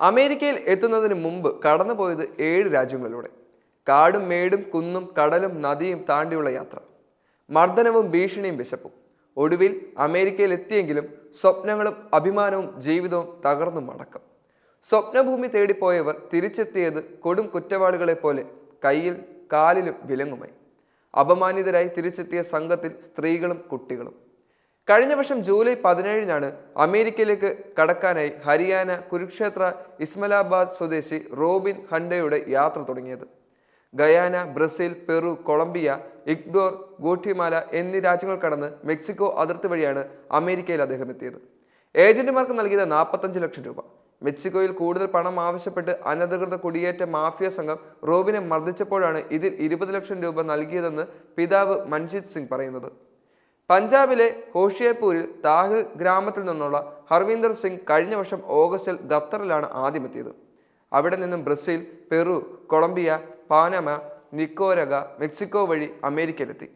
അമേരിക്കയിൽ എത്തുന്നതിന് മുമ്പ് കടന്നുപോയത് ഏഴ് രാജ്യങ്ങളിലൂടെ. കാടും മേടും കുന്നും കടലും നദിയും താണ്ടിയുള്ള യാത്ര. മർദ്ദനവും ഭീഷണിയും വിശപ്പും. ഒടുവിൽ അമേരിക്കയിൽ എത്തിയെങ്കിലും സ്വപ്നങ്ങളും അഭിമാനവും ജീവിതവും തകർന്നു മടക്കം. സ്വപ്നഭൂമി തേടിപ്പോയവർ തിരിച്ചെത്തിയത് കൊടും കുറ്റവാളികളെ പോലെ കയ്യിൽ കാലിലും വിലങ്ങുമായി. അപമാനിതരായി തിരിച്ചെത്തിയ സംഘത്തിൽ സ്ത്രീകളും കുട്ടികളും. കഴിഞ്ഞ വർഷം ജൂലൈ പതിനേഴിനാണ് അമേരിക്കയിലേക്ക് കടക്കാനായി ഹരിയാന കുരുക്ഷേത്ര ഇസ്മലാബാദ് സ്വദേശി റോബിൻ ഹണ്ടയുടെ യാത്ര തുടങ്ങിയത്. Guyana Brazil Peru Colombia Ecuador Guatemala എന്നീ രാജ്യങ്ങൾ കടന്ന് മെക്സിക്കോ അതിർത്തി വഴിയാണ് അമേരിക്കയിൽ അദ്ദേഹം എത്തിയത്. ഏജന്റുമാർക്ക് നൽകിയത് നാൽപ്പത്തഞ്ച് ലക്ഷം രൂപ. മെക്സിക്കോയിൽ കൂടുതൽ പണം ആവശ്യപ്പെട്ട് അനധികൃത കുടിയേറ്റ മാഫിയ സംഘം റോബിനെ മർദ്ദിച്ചപ്പോഴാണ് ഇതിൽ ഇരുപത് ലക്ഷം രൂപ നൽകിയതെന്ന് പിതാവ് മൻജിത് സിംഗ് പറയുന്നത്. പഞ്ചാബിലെ ഹോഷിയർപൂരിൽ താഹിൽ ഗ്രാമത്തിൽ നിന്നുള്ള ഹർവീന്ദർ സിംഗ് കഴിഞ്ഞ വർഷം ഓഗസ്റ്റിൽ ഖത്തറിലാണ് ആദ്യമെത്തിയത്. അവിടെ നിന്നും Brazil Peru Colombia Panama Nicaragua Mexico വഴി അമേരിക്കയിലെത്തി.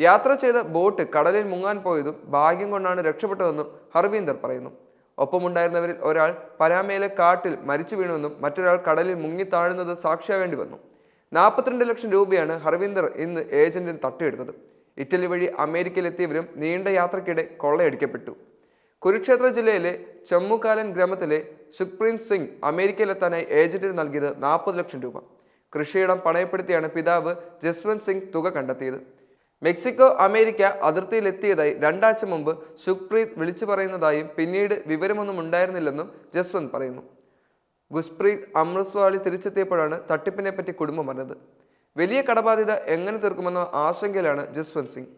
യാത്ര ചെയ്ത ബോട്ട് കടലിൽ മുങ്ങാൻ പോയതും ഭാഗ്യം കൊണ്ടാണ് രക്ഷപ്പെട്ടതെന്നും ഹർവീന്ദർ പറയുന്നു. ഒപ്പമുണ്ടായിരുന്നവരിൽ ഒരാൾ പരാമയിലെ കാട്ടിൽ മരിച്ചു വീണുവെന്നും മറ്റൊരാൾ കടലിൽ മുങ്ങി താഴുന്നത് സാക്ഷിയാകേണ്ടി വന്നു. നാൽപ്പത്തിരണ്ട് ലക്ഷം രൂപയാണ് ഹർവീന്ദർ ഇന്ന് ഏജന്റിന് തട്ടിയെടുത്തത്. ഇറ്റലി വഴി അമേരിക്കയിലെത്തിയവരും നീണ്ട യാത്രക്കിടെ കൊള്ളയടിക്കപ്പെട്ടു. കുരുക്ഷേത്ര ജില്ലയിലെ ചമ്മുകാലൻ ഗ്രാമത്തിലെ സുഖ്പ്രീത് സിംഗ് അമേരിക്കയിലെത്താനായി ഏജന്റിന് നൽകിയത് നാൽപ്പത് ലക്ഷം രൂപ. കൃഷിയിടം പണയപ്പെടുത്തിയാണ് പിതാവ് ജസ്വന്ത് സിംഗ് തുക കണ്ടെത്തിയത്. മെക്സിക്കോ അമേരിക്ക അതിർത്തിയിലെത്തിയതായി രണ്ടാഴ്ച മുമ്പ് സുഖ്പ്രീത് വിളിച്ചു പറയുന്നതായും പിന്നീട് വിവരമൊന്നും ഉണ്ടായിരുന്നില്ലെന്നും ജസ്വന്ത് പറയുന്നു. ഗുസ്പ്രീത് അമൃത്സ്വാളി തിരിച്ചെത്തിയപ്പോഴാണ് തട്ടിപ്പിനെ പറ്റി കുടുംബം അറിഞ്ഞത്. വലിയ കടബാധ്യത എങ്ങനെ തീർക്കുമെന്ന ആശങ്കയിലാണ് ജസ്വന്ത് സിംഗ്.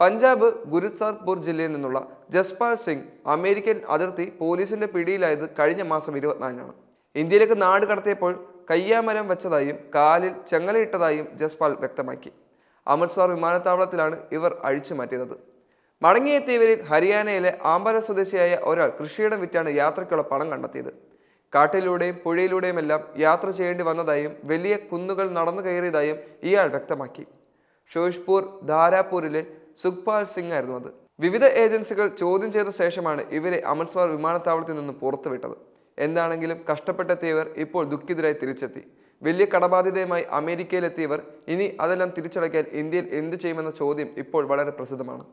പഞ്ചാബ് ഗുരുസാർപൂർ ജില്ലയിൽ നിന്നുള്ള ജസ്പാൽ സിംഗ് അമേരിക്കൻ അതിർത്തി പോലീസിന്റെ പിടിയിലായത് കഴിഞ്ഞ മാസം ഇരുപത്തിനാലിനാണ്. ഇന്ത്യയിലേക്ക് നാട് കടത്തിയപ്പോൾ കയ്യാമരം വെച്ചതായും കാലിൽ ചെങ്ങലയിട്ടതായും ജസ്പാൽ വ്യക്തമാക്കി. അമൃത്സർ വിമാനത്താവളത്തിലാണ് ഇവർ അഴിച്ചു മാറ്റിയത്. മടങ്ങിയെത്തിയവരിൽ ഹരിയാനയിലെ ആമ്പല സ്വദേശിയായ ഒരാൾ കൃഷിയിടം വിറ്റാണ് യാത്രയ്ക്കുള്ള പണം കണ്ടെത്തിയത്. കാട്ടിലൂടെയും പുഴയിലൂടെയും എല്ലാം യാത്ര ചെയ്യേണ്ടി വന്നതായും വലിയ കുന്നുകൾ നടന്നു കയറിയതായും ഇയാൾ വ്യക്തമാക്കി. ഷോഷ്പൂർ ധാരാപൂരിലെ സുഖ്പാൽ സിംഗ് ആയിരുന്നു അത്. വിവിധ ഏജൻസികൾ ചോദ്യം ചെയ്ത ശേഷമാണ് ഇവരെ അമൃത്സർ വിമാനത്താവളത്തിൽ നിന്ന് പുറത്തുവിട്ടത്. എന്താണെങ്കിലും കഷ്ടപ്പെട്ടെത്തിയവർ ഇപ്പോൾ ദുഃഖിതരായി തിരിച്ചെത്തി. വലിയ കടബാധിതയുമായി അമേരിക്കയിലെത്തിയവർ ഇനി അതെല്ലാം തിരിച്ചടയ്ക്കാൻ ഇന്ത്യയിൽ എന്തു ചെയ്യുമെന്ന ചോദ്യം ഇപ്പോൾ വളരെ പ്രസിദ്ധമാണ്.